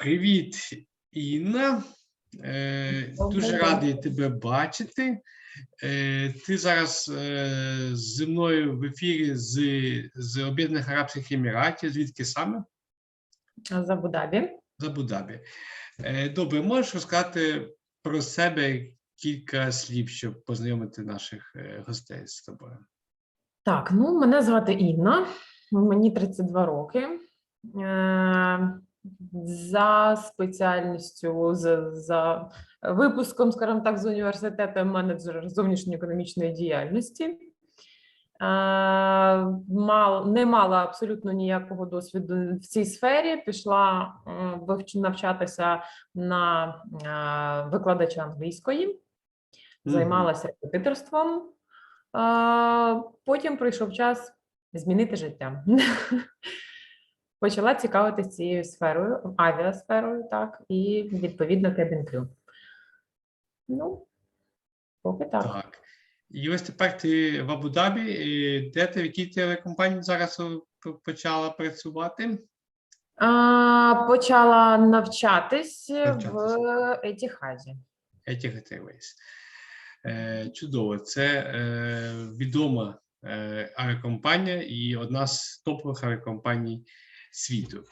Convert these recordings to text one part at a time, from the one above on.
Привіт, Інна. Е, Дуже радий тебе бачити. Е, Ти зараз е, зі мною в ефірі з, з Об'єднаних Арабських Еміратів. Звідки саме? з Абу-Дабі. З Абу-Дабі. Добре, можеш розказати про себе кілька слів, щоб познайомити наших гостей з тобою? Так, ну мене звати Інна, мені 32 роки. За спеціальністю, за, за випуском, скажімо так, з університету менеджер зовнішньоекономічної діяльності. Е, Мал, не мала абсолютно ніякого досвіду в цій сфері. Пішла навчатися на викладача англійської. займалася репетиторством. Потім прийшов час змінити життя. Почала цікавитися цією сферою, авіасферою, так, і відповідно crew. Ну, поки так. Так. І ось тепер ти в Абу-Дабі. Де ти, в якій ти компанії зараз почала працювати? А, почала навчатись Навчатись. в Етіхазі. Etihad Airways. Е, чудово, це е, відома е, авіакомпанія і одна з топових авіакомпаній світу.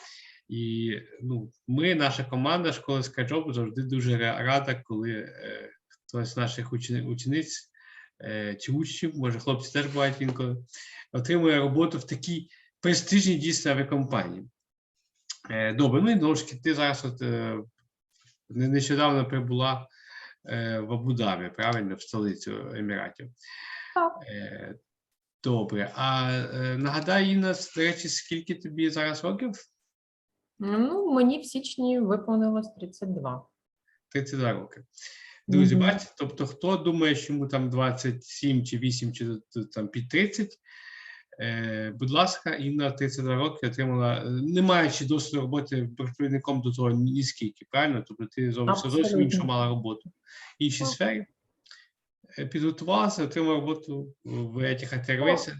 І ну, ми, наша команда школи Скайджоп завжди дуже рада, коли е, хтось з наших учени- учениць е, чи учнів, може хлопці теж бувають інколи, отримує роботу в такій престижній дійсно авіакомпанії. Е, добре, ну і таки, ти зараз от, е, нещодавно прибула е, в Абу-Дабі, правильно, в столицю Еміратів. Е, Добре. А е, нагадай, Інна, до речі, скільки тобі зараз років? Ну, мені в січні виповнилось 32. 32 роки. Друзі, Мгм. бачите, тобто, хто думає, що йому там 27 чи 8 чи там під 30, е, будь ласка, Інна в 32 роки отримала, е, не маючи досвіду роботи працівником до того ні скільки, правильно? Тобто ти зовсім, зовсім іншу мала роботу в іншій Так. сфері. Е, Підготувалася, роботу в Etihad Airways.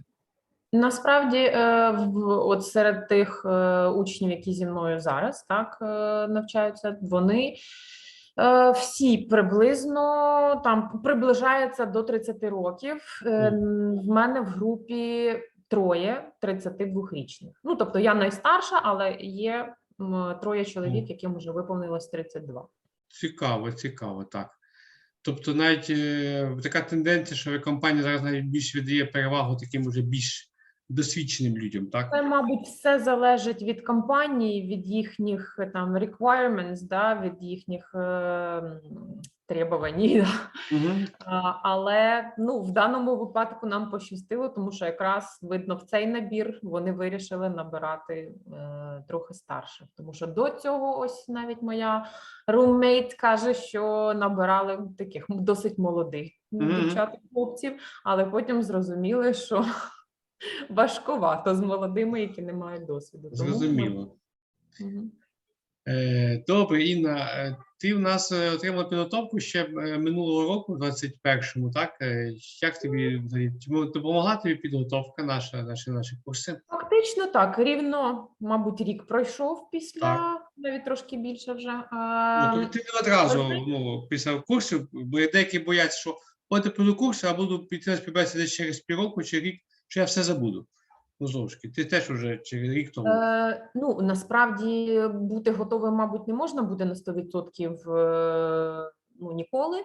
Насправді, е, от серед тих е, учнів, які зі мною зараз так е, навчаються, вони всі приблизно там приближаються до 30 років. В мене в групі троє 32-річних. Ну тобто я найстарша, але є троє чоловік, яким вже виповнилось 32. Цікаво, цікаво, так. Тобто, навіть е, така тенденція, що компанія зараз навіть більш віддає перевагу таким уже більш досвідченим людям, так? Це, мабуть, все залежить від компанії, від їхніх там requirements, да, від їхніх е, требувань. Угу. А, Але ну, в даному випадку нам пощастило, тому що якраз видно в цей набір вони вирішили набирати е, трохи старших. Тому що до цього, ось навіть моя руммейт каже, що набирали таких досить молодих дівчат хлопців, але потім зрозуміли, що важковато з молодими, які не мають досвіду. Тому, Зрозуміло. Мгм. Е, Добре, Інна, е, ти в нас е, отримала підготовку ще е, минулого року, 21-му, так? Е, Як тобі взагалі, допомогла тобі підготовка наша, наші, наші курси? Фактично так, рівно, мабуть, рік пройшов після, Так. навіть трошки більше вже. Ну, А, ти не одразу ну, після курсів, бо деякі бояться, що от я пройду курси, а буду піти на співбесіди через півроку чи рік, що я все забуду. Ну, ж таки, ти теж уже чи рік тому. Е, ну, насправді бути готовим, мабуть, не можна буде на 100% е, ну, ніколи. Е,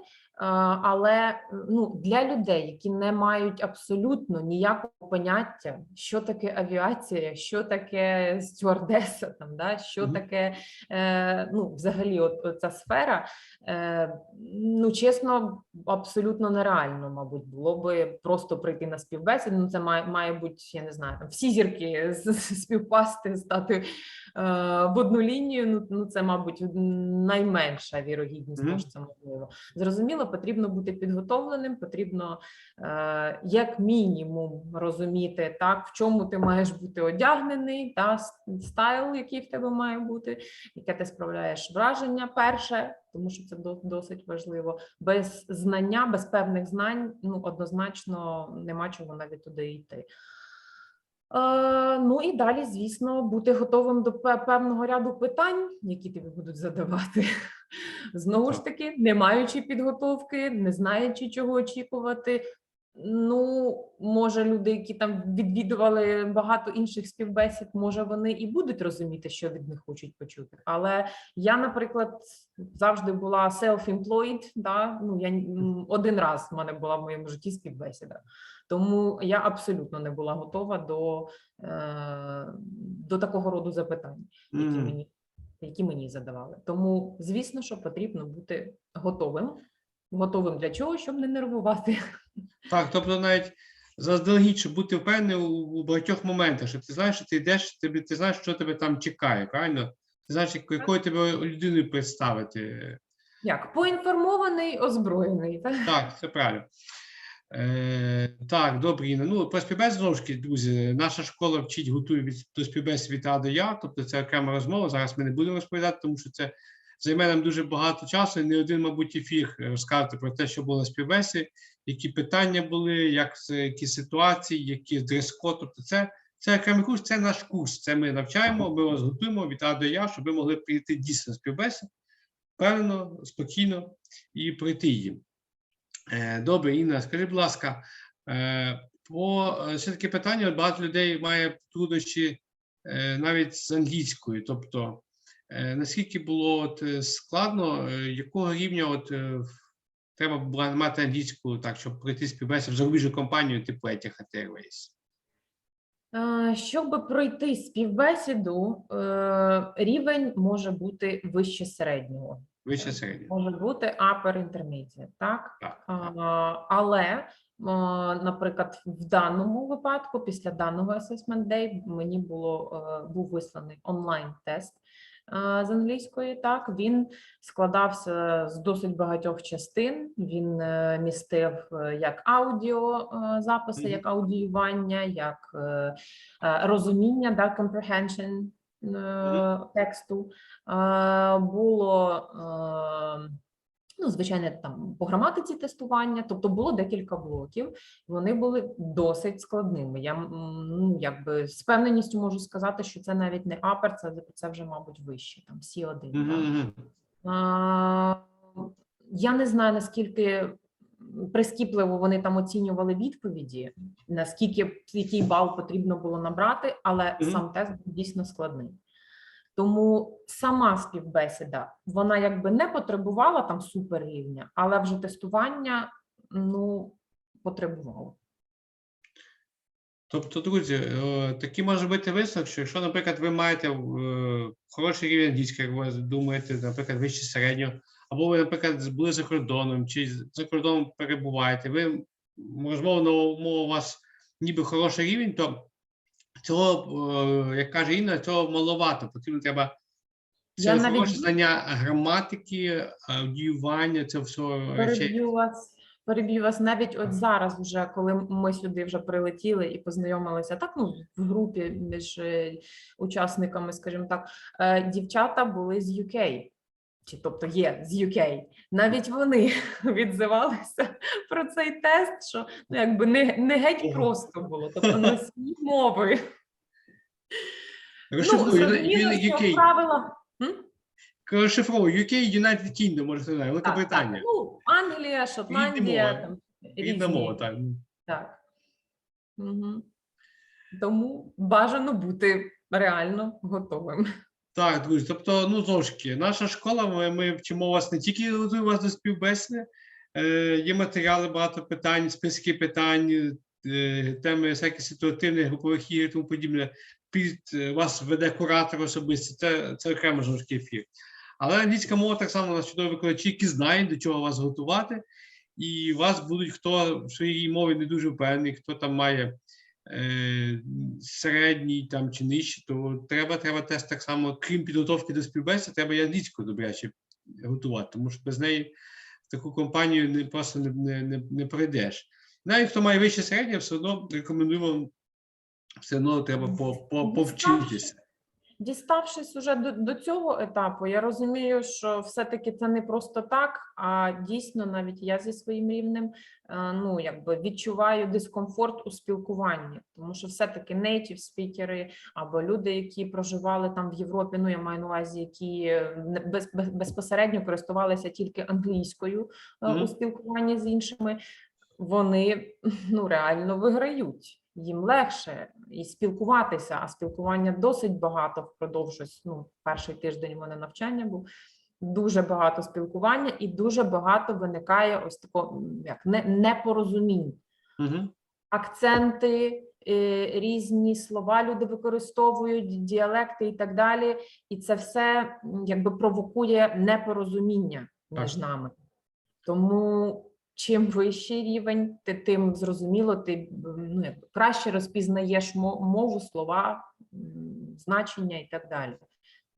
але ну, для людей, які не мають абсолютно ніякого поняття, що таке авіація, що таке стюардеса, там, да, що Мгм. таке е, ну, взагалі от, ця сфера, е, ну, чесно, абсолютно нереально, мабуть, було би просто прийти на співбесіду. Ну, це має, має бути, я не знаю, там всі зірки співпасти, стати в одну лінію. Ну, ну, це, мабуть, найменша вірогідність, того, що це можливо. Зрозуміло, потрібно бути підготовленим, потрібно е, як мінімум розуміти, так, в чому ти маєш бути одягнений, та стайл, який в тебе має бути, яке ти справляєш враження перше, тому що це до- досить важливо. Без знання, без певних знань, ну однозначно нема чого навіть туди йти. Е, ну і далі, звісно, бути готовим до певного ряду питань, які тобі будуть задавати. Знову ж таки, не маючи підготовки, не знаючи, чого очікувати. Ну, може, люди, які там відвідували багато інших співбесід, може, вони і будуть розуміти, що від них хочуть почути. Але я, наприклад, завжди була self-employed, да? ну, я один раз в мене була в моєму житті співбесіда. Тому я абсолютно не була готова до, е, до такого роду запитань, які мені, які мені задавали. Тому, звісно, що потрібно бути готовим. Готовим для чого, щоб не нервувати. Так, тобто навіть заздалегідь, щоб бути впевненим у, у багатьох моментах, що ти знаєш, що ти йдеш, тобі, ти знаєш, що тебе там чекає, правильно? Ти знаєш, яко- якою тебе людиною представити. Як поінформований, озброєний. Так? Так, це правильно. Е, так, добре, Інна. Ну, про співбесід, знову ж таки, друзі, наша школа вчить, готує від, до співбесід від А до Я, тобто це окрема розмова. Зараз ми не будемо розповідати, тому що це займе нам дуже багато часу. і Не один, мабуть, ефір розказати про те, що було на співбесі, які питання були, як, які ситуації, які дрес-код. Тобто це, це окремий курс, це наш курс. Це ми навчаємо, ми вас готуємо від А до Я, щоб ви могли прийти дійсно на співбесід, впевнено, спокійно і пройти її. Е, Добре, Інна, скажи, будь ласка, е, по е, все таки питання, багато людей має труднощі навіть з англійською. Тобто, наскільки було от складно, якого рівня от треба була мати англійську, так, щоб пройти співбесід в зарубіжну компанію типу Etihad Airways? Щоб пройти співбесіду, рівень може бути вище середнього. Вище середньо. Може бути upper intermediate, так? Так. А, але, наприклад, в даному випадку, після даного assessment day, мені було е, був висланий онлайн-тест е, з англійської. Так, він складався з досить багатьох частин. Він е, містив як аудіо записи, Мгм. як аудіювання, як розуміння, да, comprehension тексту. Е, Було е, ну, звичайно, там по граматиці тестування, тобто було декілька блоків. Вони були досить складними. Я ну, якби з певненістю можу сказати, що це навіть не апер, це, це вже, мабуть, вище, там Сі1. Мгм, так. мгм. А, Я не знаю, наскільки прискіпливо вони там оцінювали відповіді, наскільки який бал потрібно було набрати, але Мгм. сам тест був дійсно складний. Тому сама співбесіда, вона якби не потребувала там суперрівня, але вже тестування ну, потребувало. Тобто, друзі, е, такий може бути висновок, що якщо, наприклад, ви маєте е, хороший рівень англійської, як ви думаєте, наприклад, вище середнього, або ви, наприклад, були за кордоном, чи за кордоном перебуваєте, ви розмовна мова у вас ніби хороший рівень, то цього, е, як каже Інна, цього маловато. Потрібно треба це навіть- хороше знання граматики, аудіювання, це все. Переб'ю вас, переб'ю вас навіть от зараз, вже коли ми сюди вже прилетіли і познайомилися так, ну в групі між е, учасниками, скажімо так, е, дівчата були з UK. Чи тобто є з UK, навіть вони відзивалися про цей тест, що ну якби не, не геть просто було, тобто на свій мови. Ну, Розшифруй, зрозуміло, що UK. правила. М? UK, United Kingdom, може сказати, Велика. Британія. Ну, Англія, Шотландія, там Рідна мова, так. Так. Угу. Тому бажано бути реально готовим. Так, друзі, тобто, ну знову ж таки, наша школа, ми, ми вчимо вас не тільки вас до співбесіди, е, є матеріали, багато питань, списки питань, е, теми всяких ситуативних групових ігор і тому подібне. Під е, вас веде куратор особистий, це, це окремо знову ж ефір. Але англійська мова так само у нас чудові викладачі, які знають, до чого вас готувати, і вас будуть хто в своїй мові не дуже впевнений, хто там має середній там чи нижчий, то треба, треба теж так само, крім підготовки до співбесіди, треба і англійську добряче готувати, тому що без неї в таку компанію не просто не, не, не, не пройдеш. Навіть хто має вище середнє, все одно рекомендуємо, все одно треба по, повчитися. Діставшись уже до, до цього етапу, я розумію, що все-таки це не просто так, а дійсно навіть я зі своїм рівнем е, ну якби відчуваю дискомфорт у спілкуванні, тому що все-таки native спікери або люди, які проживали там в Європі, ну я маю на увазі, які е, без, без, безпосередньо користувалися тільки англійською е, Мгм. у спілкуванні з іншими, вони ну реально виграють. Їм легше і спілкуватися, а спілкування досить багато впродовж ось, ну, перший тиждень у мене навчання був. Дуже багато спілкування і дуже багато виникає ось такого як не, непорозумінь. Угу. Акценти, е, різні слова люди використовують, діалекти і так далі. І це все якби провокує непорозуміння між Так. нами. Тому чим вищий рівень, ти тим зрозуміло, ти ну, краще розпізнаєш мо- мову, слова, значення і так далі.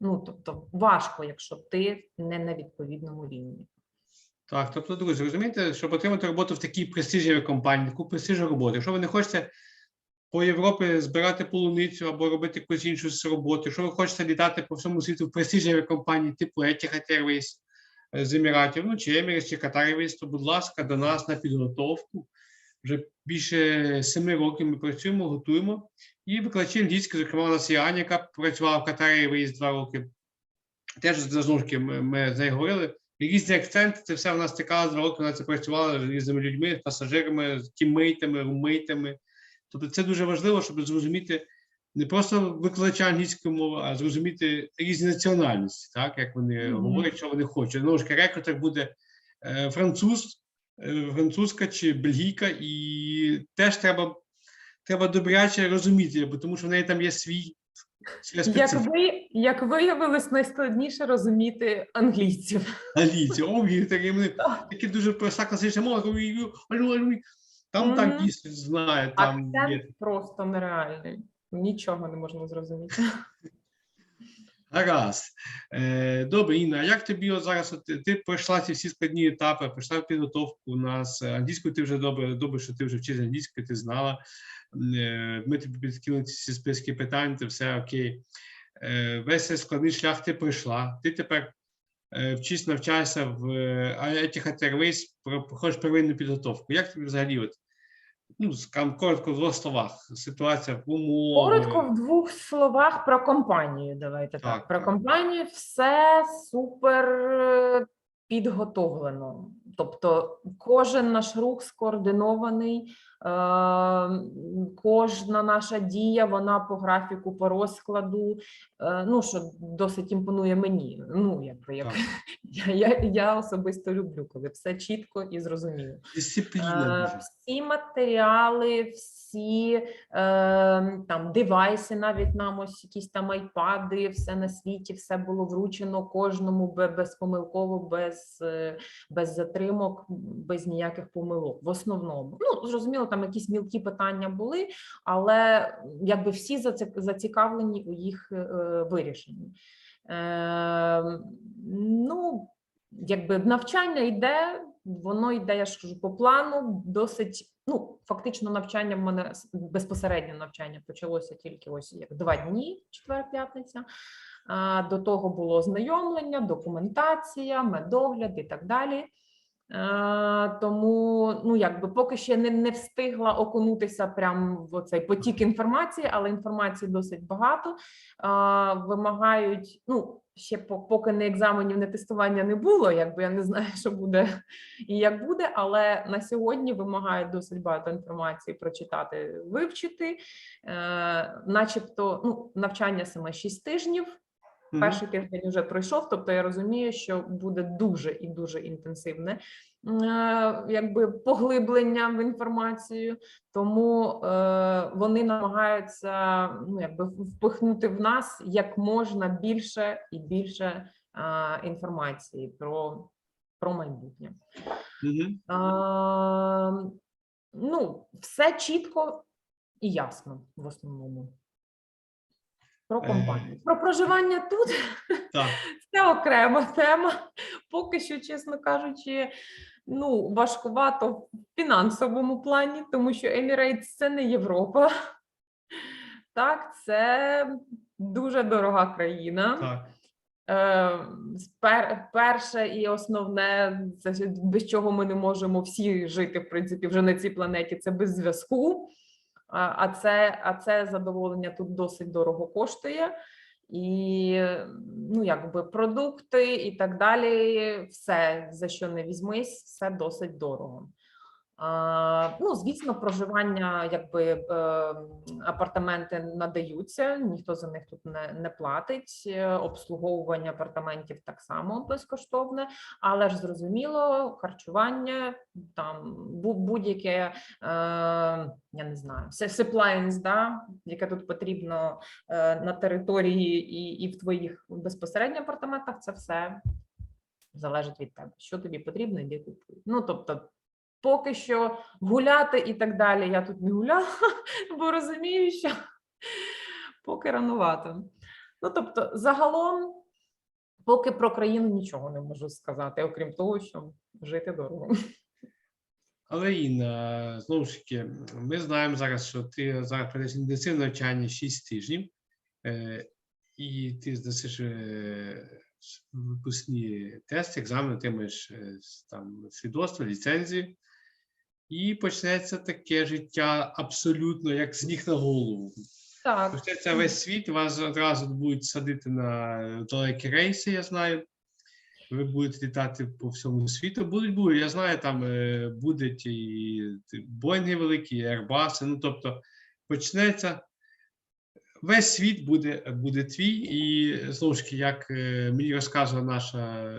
Ну тобто важко, якщо ти не на відповідному рівні. Так, тобто, друзі, розумієте, щоб отримати роботу в такій престижній компанії, таку престижну роботу, якщо ви не хочете по Європі збирати полуницю або робити якусь іншу з роботи, якщо ви хочете літати по всьому світу в престижній компанії типу Etihad Airways з Еміратів, ну чи Emirates, чи Airways, то, будь ласка, до нас на підготовку. Вже більше семи років ми працюємо, готуємо. І викладачі англійської, зокрема, у нас є Аня, яка працювала в Qatar Airways два роки. Теж знову ж ми, ми з нею говорили. Різні акценти, це все в нас цікаво, два роки вона це працювала з різними людьми, з пасажирами, з тіммейтами, румейтами. Тобто це дуже важливо, щоб зрозуміти не просто викладача англійської мови, а зрозуміти різні національності, так як вони Мгм. говорять, що вони хочуть. Знову ж рекрутер буде е, француз, е, французька чи бельгійка, і теж треба, треба добряче розуміти, бо тому що в неї там є свій. Як ви як виявилось, найскладніше розуміти англійців. Англійці, об'єктори, вони такі дуже проста класична мова, говорю, алю, алю. Там так дійсно знає, там є. Просто нереальний. Нічого не можна зрозуміти. Гаразд. Е, добре, Інна, як тобі от зараз? Ти- ти пройшла ці всі складні етапи, пройшла підготовку у нас. е, Англійською ти вже добре, добре, що ти вже вчиш англійською, ти знала. Е, ми тобі підкинули ці списки питань, це все окей. Весь цей складний шлях ти пройшла. Ти тепер вчись навчайся в Airways, проходиш первинну підготовку. Як тобі взагалі, от, ну, скажімо, коротко в двох словах, ситуація в умови? Коротко в двох словах про компанію. Давайте так. Так, Про так. компанію все супер е, підготовлено. Тобто, кожен наш рух скоординований, кожна наша дія, вона по графіку, по розкладу. Е, ну, що досить імпонує мені. Ну, якби як я, я, особисто люблю, коли все чітко і зрозуміло. Дисципліна. Е. Всі матеріали, всі е, там девайси, навіть нам ось якісь там айпади, все на світі, все було вручено кожному безпомилково, без, е, без затримок, без ніяких помилок. В основному, ну зрозуміло, там якісь мілкі питання були, але якби всі зацікавлені у їх е, вирішенні. Е, ну, якби навчання йде, воно йде, я ж кажу, по плану, досить. Ну, фактично, навчання в мене безпосередньо навчання почалося тільки ось як два дні, четвер-п'ятниця. До того було знайомлення, документація, медогляд і так далі. Е, Тому, ну якби поки ще не, не встигла окунутися прямо в цей потік інформації, але інформації досить багато. Е, Вимагають, ну ще поки не екзаменів, не тестування не було, якби я не знаю, що буде і як буде, але на сьогодні вимагають досить багато інформації прочитати, вивчити. Е, начебто, ну, навчання саме 6 тижнів. Мгм. Перший тиждень вже пройшов, тобто я розумію, що буде дуже і дуже інтенсивне е, якби поглиблення в інформацію, тому е, вони намагаються ну, якби впихнути в нас як можна більше і більше е, інформації про, про майбутнє. Мгм. А, ну, все чітко і ясно в основному. Про Е. компанію. Про проживання тут Так. це окрема тема. Поки що, чесно кажучи, ну, важкувато в фінансовому плані, тому що Emirates – це не Європа. Так, це дуже дорога країна. Так. Е, перше і основне, це без чого ми не можемо всі жити, в принципі, вже на цій планеті, це без зв'язку. А це, а це задоволення тут досить дорого коштує. І ну, якби продукти і так далі, все, за що не візьмись, все досить дорого. Ну, звісно, проживання, якби е, апартаменти надаються, ніхто за них тут не, не платить. Обслуговування апартаментів так само безкоштовне, але ж зрозуміло, харчування, там бу- будь-яке, е, я не знаю, suppliance, да, яке тут потрібно е, на території і, і в твоїх безпосередньо апартаментах, це все залежить від тебе. Що тобі потрібно, іди купуй. Ну тобто, поки що гуляти і так далі. Я тут не гуляла, бо розумію, що поки ранувато. Ну тобто, загалом, поки про країну нічого не можу сказати, окрім того, що жити дорого. Але Інна, знову ж таки, ми знаємо зараз, що ти зараз пройдеш інтенсивне навчання 6 тижнів, е, і ти здасиш е, випускні тести, екзамени, отримаєш е, там свідоцтво, ліцензію, і почнеться таке життя абсолютно як з ніг на голову. Так, Почнеться весь світ, вас одразу будуть садити на далекі рейси, я знаю. Ви будете літати по всьому світу. Будуть будуть. Я знаю, там е, будуть і Боїнги великі, і Airbus, Ну тобто почнеться. Весь світ буде, буде твій, і знову ж таки, як е, мені розказувала наша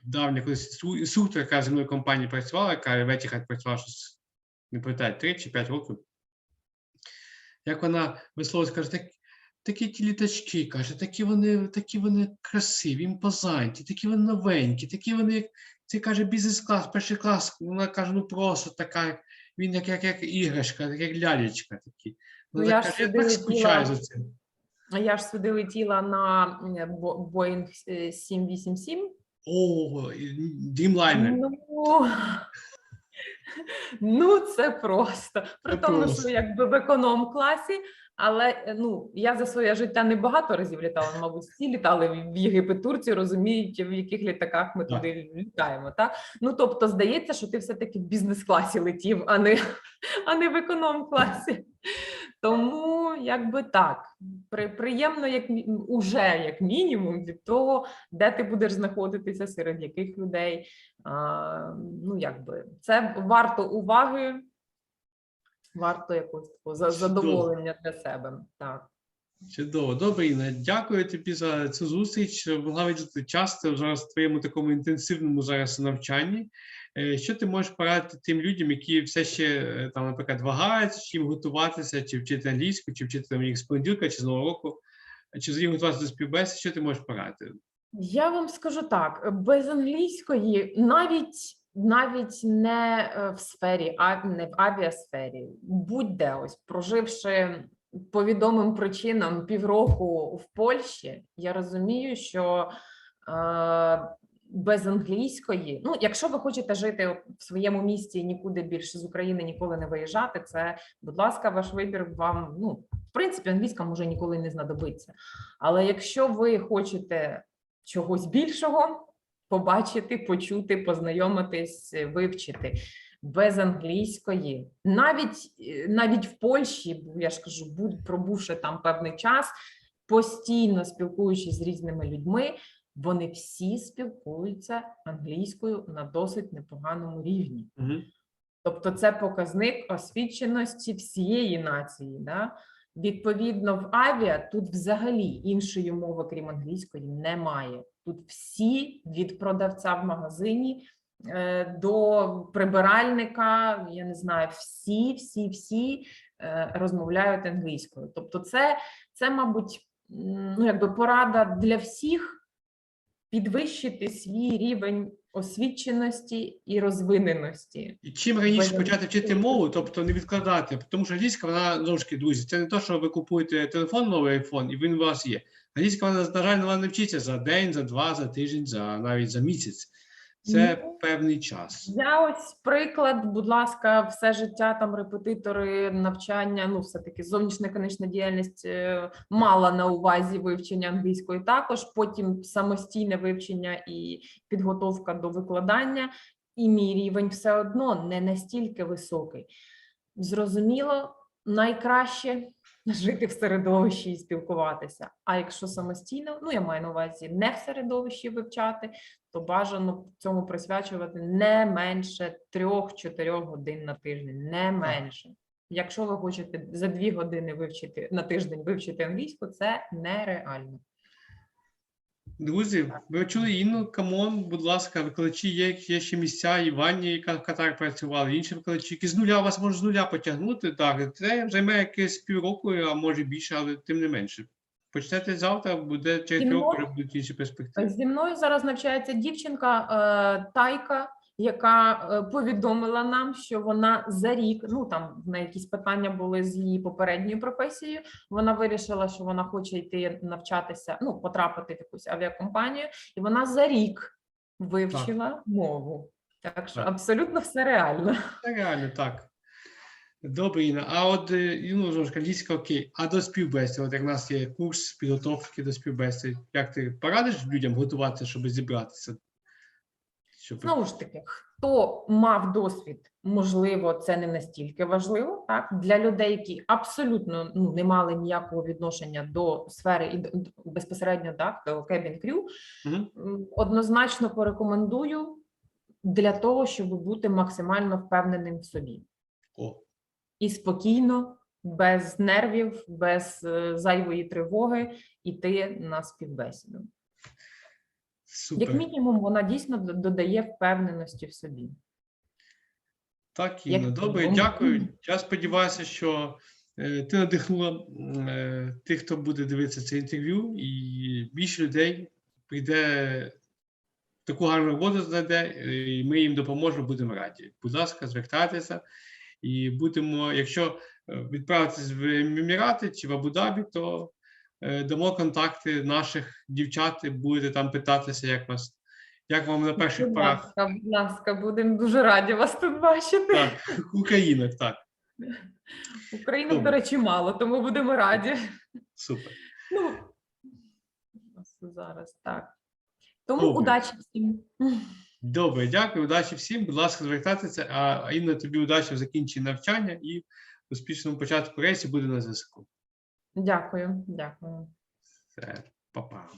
давня колись інструктор, яка зі мною компанії працювала, яка в Etihad працювала щось, не пам'ятаю, 3 чи 5 років. Як вона висловилась, каже, так, такі ті літачки, каже, такі вони, такі вони красиві, імпозантні, такі вони новенькі, такі вони, як це каже, бізнес-клас, перший клас. Вона каже, ну просто така, він як, як, як іграшка, як лялечка такі. Ну, я ж каже, я так скучаю за цим. А я ж сюди летіла на Boeing е, 787. О, і Dreamliner. Ну, ну це просто. При Це тому, просто. що якби в економ класі, але е, ну я за своє життя не багато разів літала. Мабуть, всі літали в- Єгипет, Турцію, розуміють, в яких літаках ми Так. туди літаємо. Так? Ну тобто, здається, що ти все-таки в бізнес-класі летів, а не, а не в економ класі. Тому якби так, при, приємно, як уже як мінімум, від того, де ти будеш знаходитися, серед яких людей. А, ну, якби це варто уваги, варто якогось такого задоволення для себе. Так. Чудово. Добре, Інна, дякую тобі за цю зустріч. Могла виділити час зараз в твоєму такому інтенсивному зараз навчанні. Е, Що ти можеш порадити тим людям, які все ще е, там, наприклад, вагаються, чим готуватися, чи вчити англійську, чи вчити там їх з понеділка, чи з нового року, чи взагалі готуватися до співбесід, що ти можеш порадити? Я вам скажу так: без англійської навіть. Навіть не е, в сфері, а не в авіасфері, будь-де ось проживши по відомим причинам півроку в Польщі, я розумію, що без англійської, ну якщо ви хочете жити в своєму місті і нікуди більше з України ніколи не виїжджати, це, будь ласка, ваш вибір вам. Ну, в принципі, англійська може ніколи не знадобиться. Але якщо ви хочете чогось більшого, побачити, почути, познайомитись, вивчити без англійської, навіть навіть в Польщі, я ж кажу, будь пробувши там певний час, постійно спілкуючись з різними людьми, вони всі спілкуються англійською на досить непоганому рівні. Угу. Тобто, це показник освіченості всієї нації. Да? Відповідно, в авіа тут взагалі іншої мови, крім англійської, немає. Тут всі від продавця в магазині е, до прибиральника, я не знаю, всі, всі, всі е, розмовляють англійською. Тобто, це, це, мабуть, ну, якби порада для всіх підвищити свій рівень освіченості і розвиненості. І чим раніше почати вчити мову, тобто не відкладати, тому що англійська, вона знову друзі, це не те, що ви купуєте телефон, новий iPhone, і він у вас є. Англійська, вона, на жаль, вона не вчиться за день, за два, за тиждень, за навіть за місяць. Це Ну, певний час. Я ось приклад, будь ласка, все життя там репетитори, навчання, ну все-таки зовнішня економічна діяльність е, мала на увазі вивчення англійської також, потім самостійне вивчення і підготовка до викладання, і мій рівень все одно не настільки високий. Зрозуміло, найкраще жити в середовищі і спілкуватися. А якщо самостійно, ну я маю на увазі не в середовищі вивчати, то бажано цьому присвячувати не менше 3-4 годин на тиждень, не менше. Якщо ви хочете за 2 години вивчити на тиждень вивчити англійську, це нереально. Друзі, ви чули Інну, камон, будь ласка, викладачі є, є ще місця, і Ваня, яка в Катар працювала, інші викладачі, які з нуля вас можуть з нуля потягнути. Так, це займе якесь півроку, а може більше, але тим не менше. Почнете завтра, буде через півроку вже будуть інші перспективи. Зі мною зараз навчається дівчинка е, Тайка, яка е, повідомила нам, що вона за рік, ну там на якісь питання були з її попередньою професією. Вона вирішила, що вона хоче йти навчатися, ну потрапити в якусь авіакомпанію, і вона за рік вивчила мову. Так що Так. абсолютно все реально. Це реально так. Добре, Інна. А от е, ну, англійська окей. А до співбесід, от як в нас є курс підготовки до співбесід, як ти порадиш людям готуватися, щоб зібратися? Щоб... Знову ж таки, хто мав досвід, можливо, це не настільки важливо. Так для людей, які абсолютно ну не мали ніякого відношення до сфери і до- безпосередньо так до cabin crew, Мгм. м, однозначно порекомендую для того, щоб бути максимально впевненим в собі О, і спокійно, без нервів, без е, зайвої тривоги йти на співбесіду. Супер. Як мінімум, вона дійсно додає впевненості в собі. Так, Як Інна, добре, відомо. дякую. Я сподіваюся, що е, ти надихнула е, тих, хто буде дивитися це інтерв'ю, і більше людей прийде таку гарну роботу знайде, е, і ми їм допоможемо, будемо раді. Будь ласка, звертайтеся і будемо, якщо відправитись в Емірати чи в Абу-Дабі, то дамо контакти наших дівчат, і будете там питатися, як вас, як вам на перших Будь порах. ласка, будь ласка, будемо дуже раді вас тут бачити. Так, українок, так, Українок, до речі, мало, тому будемо раді. супер. Ну, зараз так. Тому Добре. удачі всім. Добре, дякую, удачі всім. Будь ласка, звертайтеся. А Інна, тобі удачі в закінченні навчання і успішному початку рейсу буде на зв'язку. Дякую, дякую. Все, па-па.